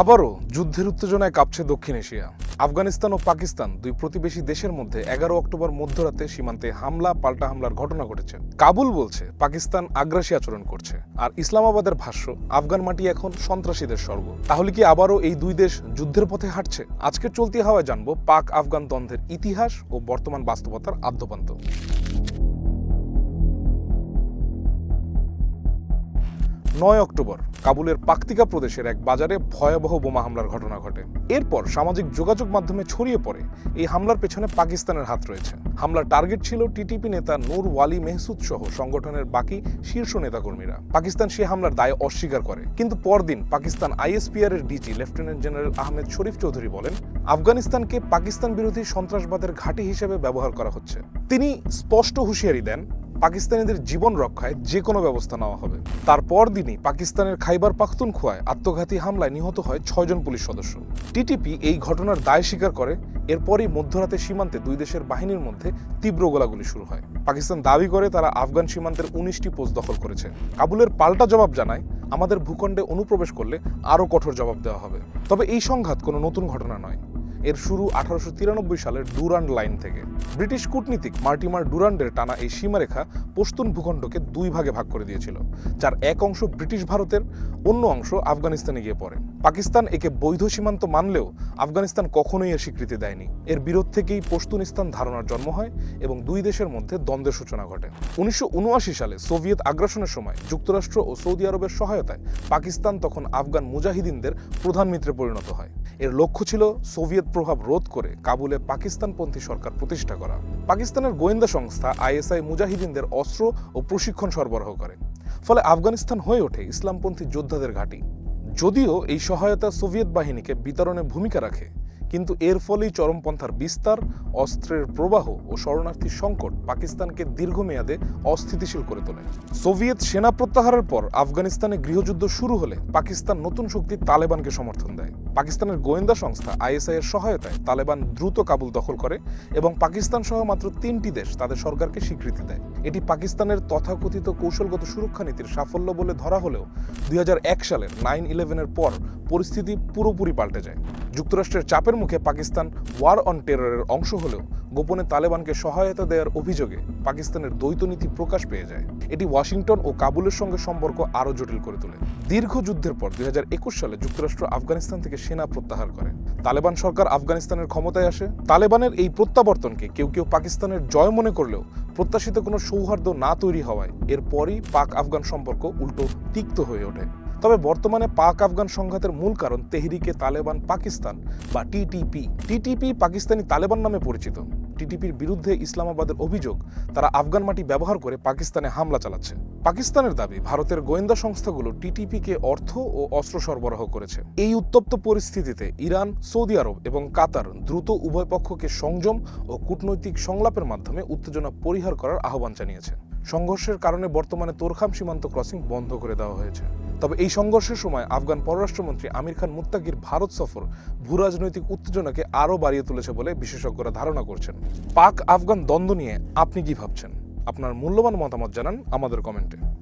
আবারও যুদ্ধের উত্তেজনায় কাঁপছে দক্ষিণ এশিয়া। আফগানিস্তান ও পাকিস্তান, দুই প্রতিবেশী দেশের মধ্যে এগারো অক্টোবর মধ্যরাতে সীমান্তে হামলা, পাল্টা হামলার ঘটনা ঘটেছে। কাবুল বলছে, পাকিস্তান আগ্রাসী আচরণ করছে। আর ইসলামাবাদের ভাষ্য, আফগান মাটি এখন সন্ত্রাসীদের স্বর্গ। তাহলে কি আবারও এই দুই দেশ যুদ্ধের পথে হাঁটছে? আজকের চলতি হাওয়ায় জানব পাক আফগান দ্বন্দ্বের ইতিহাস ও বর্তমান বাস্তবতার আদ্যপান্ত। নয় অক্টোবর কাবুলের পাকতিকা প্রদেশের এক বাজারে ভয়াবহ বোমা হামলার ঘটনা ঘটে। এরপর সামাজিক যোগাযোগ মাধ্যমে ছড়িয়ে পড়ে এই হামলার পেছনে পাকিস্তানের হাত রয়েছে। হামলার টার্গেট ছিল টিটিপি নেতা নূর ওয়ালি মেহসুদ সহ সংগঠনের বাকি শীর্ষ নেতাকর্মীরা। পাকিস্তান সে হামলার দায় অস্বীকার করে। কিন্তু পরদিন পাকিস্তান আইএসপিআর এর DG lieutenant general Ahmed Sharif Chaudhry বলেন, আফগানিস্তানকে পাকিস্তান বিরোধী সন্ত্রাসবাদের ঘাঁটি হিসেবে ব্যবহার করা হচ্ছে। তিনি স্পষ্ট হুঁশিয়ারি দেন পাকিস্তানিদের জীবন রক্ষায় যে কোনো ব্যবস্থা নেওয়া হবে। তারপর দিনই পাকিস্তানের খাইবার পাখতুনখোয়ায় আত্মঘাতী হামলায় নিহত হয় ছয়জন পুলিশ সদস্য। টিটিপি এই ঘটনার দায় স্বীকার করে, এরপরই মধ্যরাতে সীমান্তে দুই দেশের বাহিনীর মধ্যে তীব্র গোলাগুলি শুরু হয়। পাকিস্তান দাবি করে তারা আফগান সীমান্তের উনিশটি পোস্ট দখল করেছে। কাবুলের পাল্টা জবাব জানায়, আমাদের ভূখণ্ডে অনুপ্রবেশ করলে আরও কঠোর জবাব দেওয়া হবে। তবে এই সংঘাত কোনো নতুন ঘটনা নয়। এর শুরু আঠারোশো তিরানব্বই সালের ডুরান্ড লাইন থেকে। ব্রিটিশ কূটনীতিক মার্টিমার ডুরান্ডের টানা এই সীমারেখা পশতুন ভূখণ্ডকে দুই ভাগে ভাগ করে দিয়েছিল, যার এক অংশ ব্রিটিশ ভারতের, অন্য অংশ আফগানিস্তানে গিয়ে পড়ে। পাকিস্তান একে বৈধ সীমান্ত মানলেও আফগানিস্তান কখনোই এর স্বীকৃতি দেয়নি। এর বিরোধ থেকেই পশতুনিস্তান ধারণার জন্ম হয় এবং দুই দেশের মধ্যে দ্বন্দ্বের সূচনা ঘটে। উনিশশো উনআশি সালে সোভিয়েত আগ্রাসনের সময় যুক্তরাষ্ট্র ও সৌদি আরবের সহায়তায় পাকিস্তান তখন আফগান মুজাহিদিনদের প্রধান মিত্রে পরিণত হয়। এর লক্ষ্য ছিল সোভিয়েত প্রভাব রোধ করে কাবুলে পাকিস্তানপন্থী সরকার প্রতিষ্ঠা করা। পাকিস্তানের গোয়েন্দা সংস্থা আইএসআই মুজাহিদিনদের অস্ত্র ও প্রশিক্ষণ সরবরাহ করে। ফলে আফগানিস্তান হয়ে ওঠে ইসলামপন্থী যোদ্ধাদের ঘাঁটি। যদিও এই সহায়তা সোভিয়েত বাহিনীকে বিতরণে ভূমিকা রাখে। কিন্তু এর ফলেই চরমপন্থার বিস্তার, অস্ত্রের প্রবাহ ও শরণার্থী সংকট পাকিস্তানকে দীর্ঘমেয়াদে অস্থিতিশীল করে তোলে। সোভিয়েত সেনা প্রত্যাহারের পর আফগানিস্তানে গৃহযুদ্ধ শুরু হলে পাকিস্তান নতুন শক্তি তালেবানকে সমর্থন দেয়। পাকিস্তানের গোয়েন্দা সংস্থা আইএসআই এর সহায়তায় তালেবান দ্রুত কাবুল দখল করে এবং পাকিস্তান সহ মাত্র তিনটি দেশ তাদের সরকারকে স্বীকৃতি দেয়। এটি পাকিস্তানের তথাকথিত কৌশলগত সুরক্ষা নীতির সাফল্য বলে ধরা হলেও দুই সালের নাইন ইলেভেনের পর পরিস্থিতি পুরোপুরি পাল্টে যায়। যুক্তরাষ্ট্রের চাপের মুখে পাকিস্তান ওয়ার অন টেররের অংশ হলেও গোপনে তালেবানকে সহায়তা দেওয়ার অভিযোগে পাকিস্তানের দ্বৈত নীতি প্রকাশ পেয়ে যায়। এটি ওয়াশিংটন ও কাবুলের সঙ্গে সম্পর্ক আরও জটিল করে তোলে। দীর্ঘ যুদ্ধের পর দুই হাজার একুশ সালে যুক্তরাষ্ট্র আফগানিস্তান থেকে সেনা প্রত্যাহার করে। তালেবান সরকার আফগানিস্তানের ক্ষমতায় আসে। তালেবানের এই প্রত্যাবর্তনকে কেউ কেউ পাকিস্তানের জয় মনে করলেও প্রত্যাশিত কোনো সৌহার্দ্য না তৈরি হওয়ায় এরপরই পাক আফগান সম্পর্ক উল্টো তিক্ত হয়ে ওঠে। তবে বর্তমানে পাক আফগান সংঘাতের মূল কারণ তেহরিকে তালেবান পাকিস্তান বা টিটিপি। টিটিপি পাকিস্তানি তালেবান নামে পরিচিত। টিটিপির বিরুদ্ধে ইসলামাবাদের অভিযোগ, তারা আফগান মাটি ব্যবহার করে পাকিস্তানে হামলা চালাচ্ছে। পাকিস্তানের দাবি, ভারতের গোয়েন্দা সংস্থাগুলো টিটিপিকে অর্থ ও অস্ত্র সরবরাহ করেছে। এই উত্তপ্ত পরিস্থিতিতে ইরান, সৌদি আরব এবং কাতার দ্রুত উভয় পক্ষকে সংযম ও কূটনৈতিক সংলাপের মাধ্যমে উত্তেজনা পরিহার করার আহ্বান জানিয়েছে। সংঘর্ষের কারণে বর্তমানে তোরখাম সীমান্ত ক্রসিং বন্ধ করে দেওয়া হয়েছে। তবে এই সংঘর্ষের সময় আফগান পররাষ্ট্রমন্ত্রী আমির খান মুত্তাকির ভারত সফর ভূ রাজনৈতিক উত্তেজনাকে আরও বাড়িয়ে তুলেছে বলে বিশেষজ্ঞরা ধারণা করছেন। পাক আফগান দ্বন্দ্ব নিয়ে আপনি কি ভাবছেন? আপনার মূল্যবান মতামত জানান আমাদের কমেন্টে।